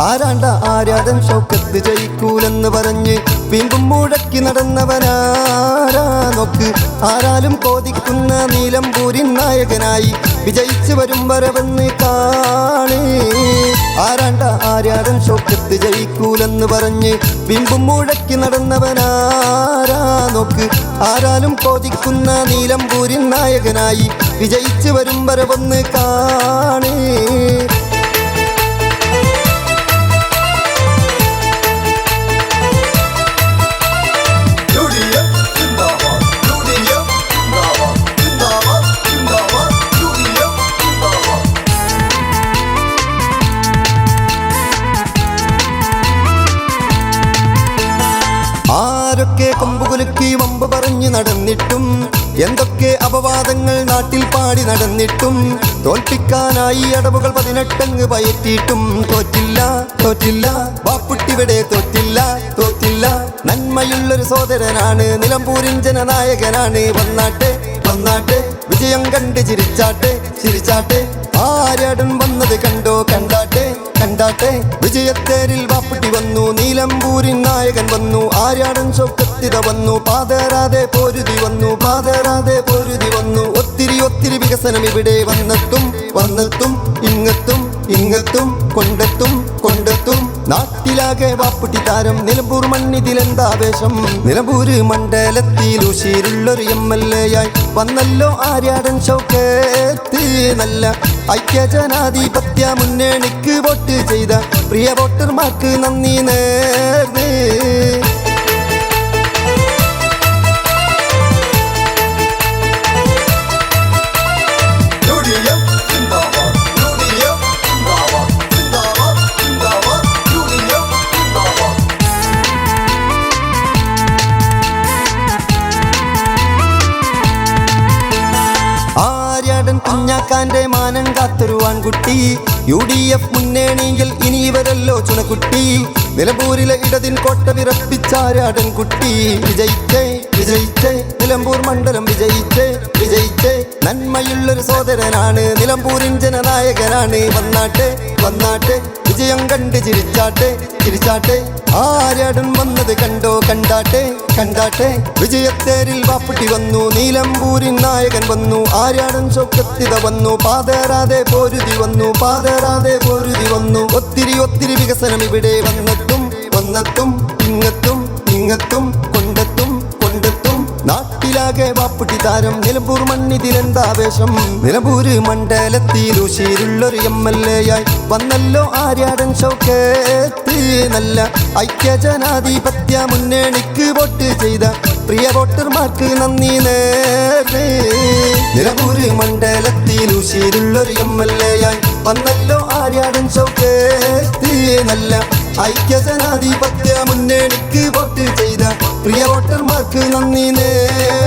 ആരാണ്ട ആരാധൻ ഷൗക്കത്ത് ജയിക്കൂലെന്ന് പറഞ്ഞ് വീമ്പും മുഴക്കി നടന്നവനാരാ നോക്ക്. ആരാലും കോതിക്കുന്ന നീലംപൂരിൻ നായകനായി വിജയിച്ചു വരും വരവെന്ന് കാണേ. ആരാണ്ട ആരാധൻ ഷൗക്കത്ത് ജയിക്കൂലെന്ന് പറഞ്ഞ് വീമ്പും മുഴക്കി നടന്നവനാരാ നോക്ക്. ആരാലും കോതിക്കുന്ന നീലംപൂരിൻ നായകനായി വിജയിച്ചു വരും വരവെന്ന് കാണേ. ആരൊക്കെ കൊമ്പുകുലുക്കി വമ്പ് പറഞ്ഞു നടന്നിട്ടും? എന്തൊക്കെ അപവാദങ്ങൾ നാട്ടിൽ പാടി നടന്നിട്ടും? തോൽപ്പിക്കാനായി അടവുകൾ പതിനെട്ടങ്ങ് പയറ്റിയിട്ടും. തോറ്റില്ല തോറ്റില്ല വാപ്പുട്ടിവിടെ തോറ്റില്ല തോറ്റില്ല. നന്മയുള്ളൊരു സോദരനാണ് നിലമ്പൂരിൻ ജനനായകനാണ്. വന്നാട്ടെ വന്നാട്ടെ വിജയം കണ്ട് ചിരിച്ചാട്ടെ ചിരിച്ചാട്ടെ. ആരാടൻ വന്നത് കണ്ടോ കണ്ടാട്ടെ കണ്ടാട്ടെ. വിജയത്തേരിൽ വാപ്പുട്ടി നീലമ്പൂരിൻ നായകൻ വന്നു. ആര്യാടൻ സ്വപ്നത്തിത വന്നു. പാതരാതെ പോരുതി വന്നു. പാതരാതെ പോരുതി വന്നു. ഒത്തിരി ഒത്തിരി വികസനം ഇവിടെ വന്നെത്തും വന്നെത്തും ഇങ്ങത്തും ഇങ്ങത്തും കൊണ്ടെത്തും കൊണ്ടെത്തും. നാട്ടിലാകെ വാപ്പുട്ടി താരം. നിലമ്പൂർ മണ്ണിതിലെന്താവേശം നിലമ്പൂര് മണ്ഡലത്തിൽ ഉശീരുള്ളൊരു എം എൽ എ ആയി വന്നല്ലോ ആര്യാടൻ ഷൗക്കത്ത് നല്ല ഐക്യ ഐക്യജനാധിപത്യ മുന്നണിക്ക് വോട്ട് ചെയ്ത പ്രിയ വോട്ടർമാർക്ക് നന്ദി നേർന്ന് ആര്യാടൻ കുഞ്ഞാക്കാന്റെ മാനം കാത്തൊരു ആൺകുട്ടി. യു ഡി എഫ് മുന്നേണിയിൽ ഇനി ഇവരല്ലോ ചുണക്കുട്ടി. നിലമ്പൂരിലെ ഇടതിൻ കോട്ട വിറപ്പിച്ചാര്യാടൻ കുട്ടി. വിജയിച്ചേ വിജയിച്ചേ നിലമ്പൂർ മണ്ഡലം വിജയിച്ചേ വിജയിച്ചേ. നന്മയുള്ളൊരു സോദരനാണ് നിലമ്പൂരിൻ ജനനായകനാണ്. വന്നാട്ടെ വന്നാട്ടെ. വിജയം കണ്ട് ചിരിച്ചാട്ടെ ചിരിച്ചാട്ടെ. ആര്യാടൻ വന്നത് കണ്ടോ കണ്ടാട്ടെ കണ്ടാട്ടെ. വിജയത്തേരിൽ വാപ്പുട്ടി വന്നു നീലമ്പൂരിൻ നായകൻ വന്നു. ആര്യാടൻ ചൊക്കത്തിത വന്നു പാതേറാതെ പോരുതി വന്നു പാതേറാതെ പോരുതി വന്നു. ഒത്തിരി ഒത്തിരി വികസനം ഇവിടെ വന്നെത്തും വന്നെത്തും ഇങ്ങത്തും ഇങ്ങത്തും. നാട്ടിലാകെ വാപ്പുട്ടി താരം. നിലമ്പൂർ മണ്ണിതിലെന്താവേശം? നിലമ്പൂർ മണ്ഡലത്തിൽ ഉശീരുള്ളൊരു എം എൽ എ ആയി വന്നല്ലോ ആര്യാടൻ ചോക്കേത്തി. നല്ല ഐക്യജനാധിപത്യ മുന്നണിക്ക് വോട്ട് ചെയ്ത പ്രിയ വോട്ടർമാർക്ക് നന്ദി നേരെ. നിലമ്പൂർ മണ്ഡലത്തിൽ ഉശീരുള്ളൊരു എം എൽ എ ആയി വന്നല്ലോ ആര്യാടൻ ചോക്കേത്തി. നല്ല ഐക്യജനാധിപത്യ മുന്നണിക്ക് വോട്ട് ചെയ്ത പ്രിയ വോട്ടർമാർക്ക് നന്ദി നേരേ